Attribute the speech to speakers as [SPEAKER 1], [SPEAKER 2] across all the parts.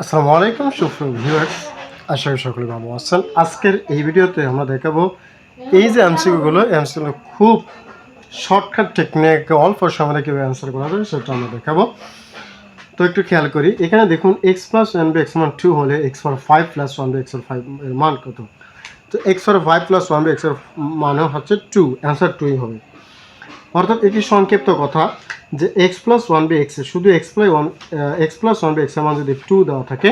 [SPEAKER 1] আসসালামু আলাইকুম, সুপ্রিয় ভিউয়ার্স আশা করি সকলে ভালো আছেন। আজকের এই ভিডিওতে আমরা দেখাবো এই যে এমসিকিউগুলো এমসিগুলো খুব শর্টকাট টেকনিক অল্প সময় কীভাবে অ্যান্সার করা যায় সেটা আমরা দেখাবো। তো একটু খেয়াল করি, এখানে দেখুন x plus one by x মান টু হলে x for five plus one by x five এর মান কত? তো x for five plus one by x মানে হচ্ছে টু অ্যান্সার টুই হবে। অর্থাৎ এটি সংক্ষিপ্ত কথা যে x plus one by x শুধু x plus one x plus one by x মান যদি টু দেওয়া থাকে,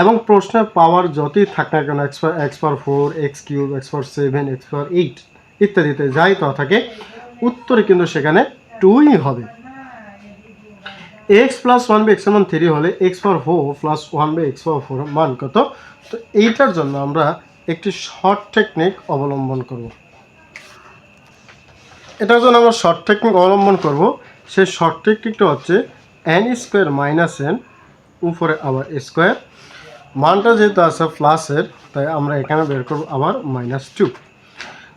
[SPEAKER 1] এবং প্রশ্নের পাওয়ার যতই থাক না কেন x x per four x cube x per seven x per eight ইত্যাদিতে যাই দেওয়া থাকে, উত্তরে কিন্তু সেখানে টুই হবে। X plus one by x মান থ্রি হলে x power four plus one by x power four মান কত? তো এইটার জন্য আমরা একটি শর্ট টেকনিক অবলম্বন করব। এটার জন্য আমরা শর্ট টেকনিক অবলম্বন করব। সেই শর্ট টেকনিকটা হচ্ছে এন স্কোয়ার মাইনাস এন উপরে আবার স্কোয়ার মানটা যেহেতু আছে প্লাসের তাই আমরা এখানে বের করব আবার মাইনাস টু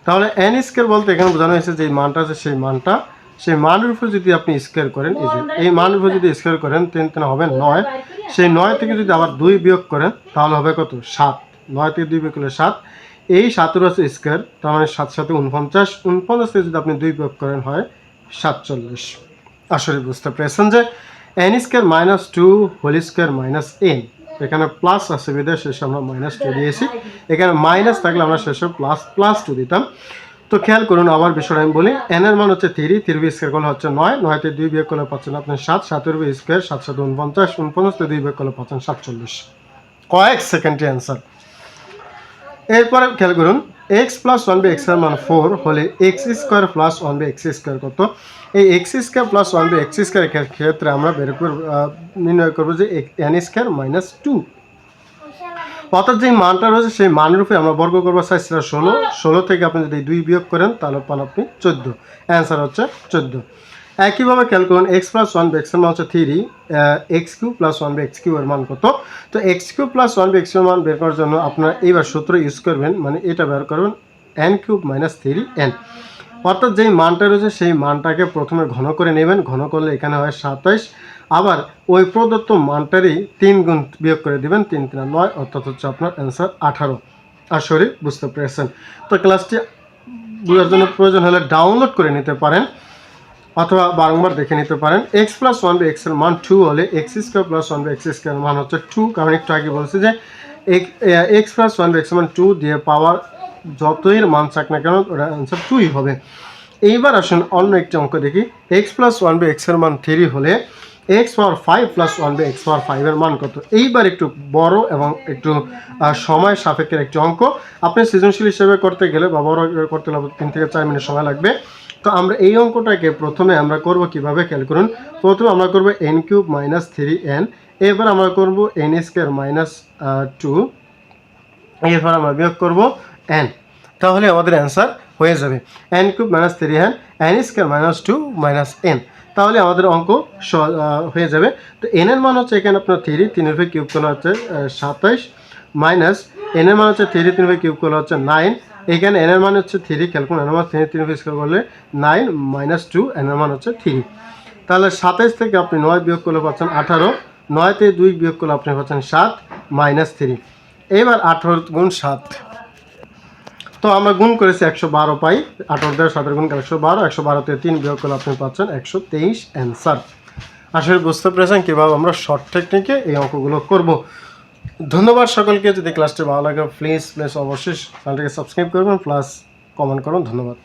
[SPEAKER 1] তাহলে এন স্কোয়ার বলতে এখানে বোঝানো হয়েছে যে মানটা আছে সেই মানটা। সেই মানের উপর যদি আপনি স্কোয়ার করেন এই যে এই মানের উপর যদি স্কোয়ার করেন তিন তিন হবে নয়। সেই নয় থেকে যদি আবার দুই বিয়োগ করেন তাহলে হবে কত? সাত। নয় থেকে দুই বিয়োগ করলে সাত। এই সাতের আছে স্কোয়ার, তার মানে সাত সাথে উনপঞ্চাশ উনপঞ্চাশ থেকে যদি আপনি দুই বিয়োগ করেন হয় সাতচল্লিশ। আসলে বুঝতে পেরেছেন যে n square minus two whole square minus n এখানে প্লাস আছে বিদায় শেষে আমরা মাইনাস টু দিয়েছি। এখানে মাইনাস থাকলে আমরা শেষে প্লাস প্লাস টু দিতাম। তো খেয়াল করুন, আবার বিষয়টা আমি বলি এন এর মান হচ্ছে থ্রি থ্রি স্কোয়ার করলে হচ্ছে নয়, নয়তে দুই বিয়োগ করলে পাচ্ছেন আপনি সাত, সাতের বি স্কোয়ার সাত সাত উনপঞ্চাশ উনপঞ্চাশতে দুই বিয়োগ করলে পাচ্ছেন সাতচল্লিশ। কয়েক সেকেন্ডে অ্যান্সার এরপরে খেয়াল করুন এক্স প্লাস ওয়ান বি এক্সের মান ফোর হলে x square plus one by x square কত? এই x square plus one by x square ক্ষেত্রে আমরা বের করব নির্ণয় করব যে এন স্কোয়ার মাইনাস টু অর্থাৎ যে মানটা রয়েছে সেই মানের উপরে আমরা বর্গ করব সেটা ষোলো। ষোলো থেকে আপনি যদি দুই বিয়োগ করেন তাহলে পান আপনি চোদ্দ। অ্যান্সার হচ্ছে চোদ্দ। একইভাবে খেয়াল করুন এক্স প্লাস ওয়ান বি মান হচ্ছে three x cube plus one by x cube এর মান কত? তো x cube plus one by x cube মান বের করার জন্য আপনারা এইবার সূত্র ইউজ করবেন মানে এটা বের করবেন n cube minus three n অর্থাৎ যেই মানটা রয়েছে সেই মানটাকে প্রথমে ঘন করে নেবেন, ঘন করলে এখানে হয় সাতাইশ। আবার ওই প্রদত্ত মানটারই তিন গুণ বিয়োগ করে দিবেন, তিন তিন নয়, অর্থাৎ হচ্ছে আপনার অ্যান্সার আঠারো। আসলে বুঝতে পেরেছেন। তো ক্লাসটি বোঝার জন্য প্রয়োজন হলে ডাউনলোড করে নিতে পারেন। অথবা বারংবার দেখে নিতে পারেন। এক্স প্লাস ওয়ান বি এক্সের মান টু হলে x square plus one by x square মান হচ্ছে টু কারণ একটু আগে বলছি যে x plus one by x মান টু দিয়ে পাওয়ার যতই মান চাক না কেন ওটা অ্যান্সার টুই হবে। এইবার আসুন অন্য একটি অঙ্ক দেখি। এক্স প্লাস ওয়ান বি এক্সের মান থ্রি হলে x power five plus one by x power ফাইভের মান কত? এইবার একটু বড় এবং একটু সময় সাপেক্ষের একটি অঙ্ক। আপনি সৃজনশীল হিসেবে করতে গেলে বা বড় করতে গেলে তিন থেকে চার মিনিট সময় লাগবে। তো আমরা এই অঙ্কটাকে প্রথমে আমরা করব কীভাবে? করুন। প্রথমে আমরা করব n cube minus three n এবার আমরা করব এন স্কোয়ার মাইনাস টু এরপর আমরা বিয়োগ করব এন তাহলে আমাদের অ্যান্সার হয়ে যাবে। N cube minus three n n square minus two minus n তাহলে আমাদের অঙ্ক হয়ে যাবে। তো এন এর মান হচ্ছে এখানে আপনার থ্রি তিনের উপরে কিউব করা হচ্ছে সাতাইশ। মাইনাস এন এর মান হচ্ছে থ্রি, তিন উপরে কিউব করা হচ্ছে নাইন এখানে এন এর মান হচ্ছে থ্রি খেয়াল করুন এন মান থ্রি তিন করলে নাইন মাইনাস টু এন এর মান হচ্ছে থ্রি তাহলে সাতাইশ থেকে আপনি নয় বিয়োগ করলে পাচ্ছেন আঠারো, নয় থেকে দুই বিয়োগ করলে আপনি পাচ্ছেন সাত মাইনাস থ্রি এবার আঠারো গুণ সাত। তো আমরা গুণ করেছি একশো বারো পাই, আঠারো দেড় সাতের গুণ একশো বারো, একশো বারোতে তিন বিয়োগ করলে আপনি পাচ্ছেন একশো তেইশ অ্যান্সার আসলে বুঝতে পেরেছেন কীভাবে আমরা শর্ট টেকনিকে এই অঙ্কগুলো করব। ধন্যবাদ সকলকে, যদি ক্লাসটি ভালো লাগে প্লিজ প্লিজ অবশ্যই চ্যানেলটিকে সাবস্ক্রাইব করবেন প্লাস কমেন্ট করুন ধন্যবাদ।